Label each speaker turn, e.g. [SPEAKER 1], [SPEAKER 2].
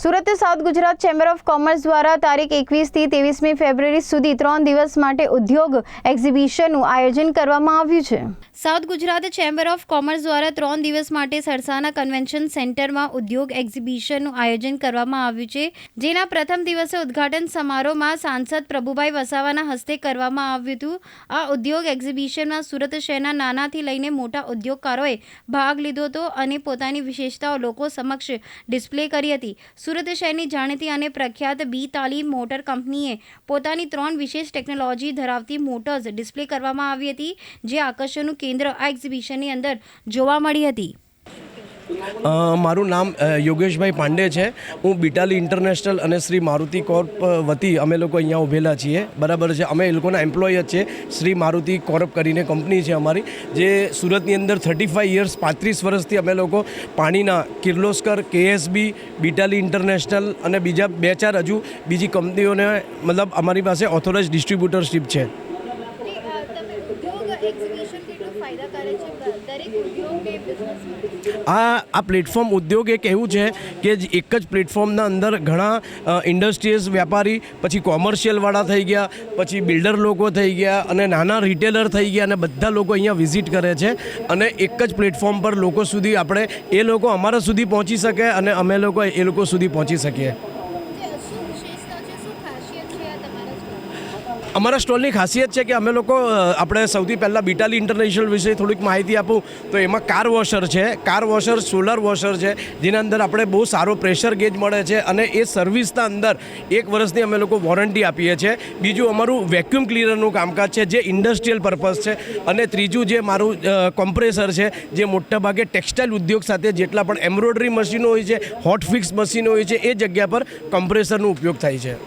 [SPEAKER 1] Surat south Gujarat chamber of commerce દ્વારા તારીખ એકવીસથી ત્રેવીસમી ફેબ્રુઆરી સુધી ત્રણ દિવસ માટે ઉદ્યોગ એક્ઝિબિશનનું આયોજન કરવામાં આવ્યું છે. South Gujarat chamber of commerce દ્વારા ત્રણ દિવસ માટે સરસાના કન્વેન્શન સેન્ટરમાં ઉદ્યોગ એક્ઝિબિશનનું આયોજન કરવામાં આવ્યું છે, જેના પ્રથમ દિવસે ઉદ્ઘાટન સમારોહમાં સાંસદ પ્રભુભાઈ વસાવાના હસ્તે કરવામાં આવ્યું હતું. આ ઉદ્યોગ એક્ઝિબિશનમાં સુરત શહેરના નાનાથી લઈને મોટા ઉદ્યોગકારોએ ભાગ લીધો હતો અને પોતાની વિશેષતાઓ લોકો સમક્ષ ડિસ્પ્લે કરી હતી. સુરત શહેરની જાણીતી અને પ્રખ્યાત બી તાલીમ મોટર કંપનીએ પોતાની ત્રણ વિશેષ ટેકનોલોજી ધરાવતી મોટર્સ ડિસ્પ્લે કરવામાં આવી હતી, જે આકર્ષણનું કેન્દ્ર આ એક્ઝિબિશનની અંદર જોવા મળી હતી.
[SPEAKER 2] મારું નામ યોગેશભાઈ પાંડે છે. હું બિટાલી ઇન્ટરનેશનલ અને શ્રી મારુતિ કોર્પ વતી અમે લોકો અહીંયા ઉભેલા છીએ. બરાબર છે, અમે એ લોકોના એમ્પ્લોય જ છે શ્રી મારુતિ કોર્પ કરીને કંપની છે અમારી, જે સુરતની અંદર થર્ટી ફાઇવ યર્સ પાંત્રીસ વર્ષથી અમે લોકો પાણીના કિર્લોસ્કર, કેએસબી, બિટાલી ઇન્ટરનેશનલ અને બીજા બે ચાર હજુ બીજી કંપનીઓને, મતલબ અમારી પાસે ઓથોરાઇઝ ડિસ્ટ્રીબ્યુટરશીપ છે. આ આ પ્લેટફોર્મ ઉદ્યોગ એક એવું છે કે એક જ પ્લેટફોર્મના અંદર ઘણા ઇન્ડસ્ટ્રીઝ વ્યાપારી, પછી કોમર્શિયલવાળા થઈ ગયા, પછી બિલ્ડર લોકો થઈ ગયા અને નાના રિટેલર થઈ ગયા અને બધા લોકો અહીંયા વિઝિટ કરે છે. અને એક જ પ્લેટફોર્મ પર લોકો સુધી આપણે, એ લોકો અમારા સુધી પહોંચી શકે અને અમે લોકો એ લોકો સુધી પહોંચી શકીએ. અમારા સ્ટોલની ખાસિયત છે કે અમે લોકો આપણે સૌથી પહેલાં બિટાલી ઇન્ટરનેશનલ વિશે થોડીક માહિતી આપું. તો એમાં કાર વોશર છે, કાર વોશર સોલર વોશર છે, જેના અંદર આપણે બહુ સારો પ્રેશર ગેજ મળે છે અને એ સર્વિસના અંદર એક વર્ષની અમે લોકો વોરંટી આપીએ છીએ. બીજું અમારું વેક્યુમ ક્લિનરનું કામકાજ છે, જે ઇન્ડસ્ટ્રીયલ પર્પઝ છે. અને ત્રીજું જે મારું કોમ્પ્રેસર છે, જે મોટાભાગે ટેક્સટાઇલ ઉદ્યોગ સાથે જેટલા પણ એમ્બ્રોઇડરી મશીનો હોય છે હોટ ફિક્સ મશીનો હોય છે, એ જગ્યા પર કમ્પ્રેસરનો ઉપયોગ થાય છે.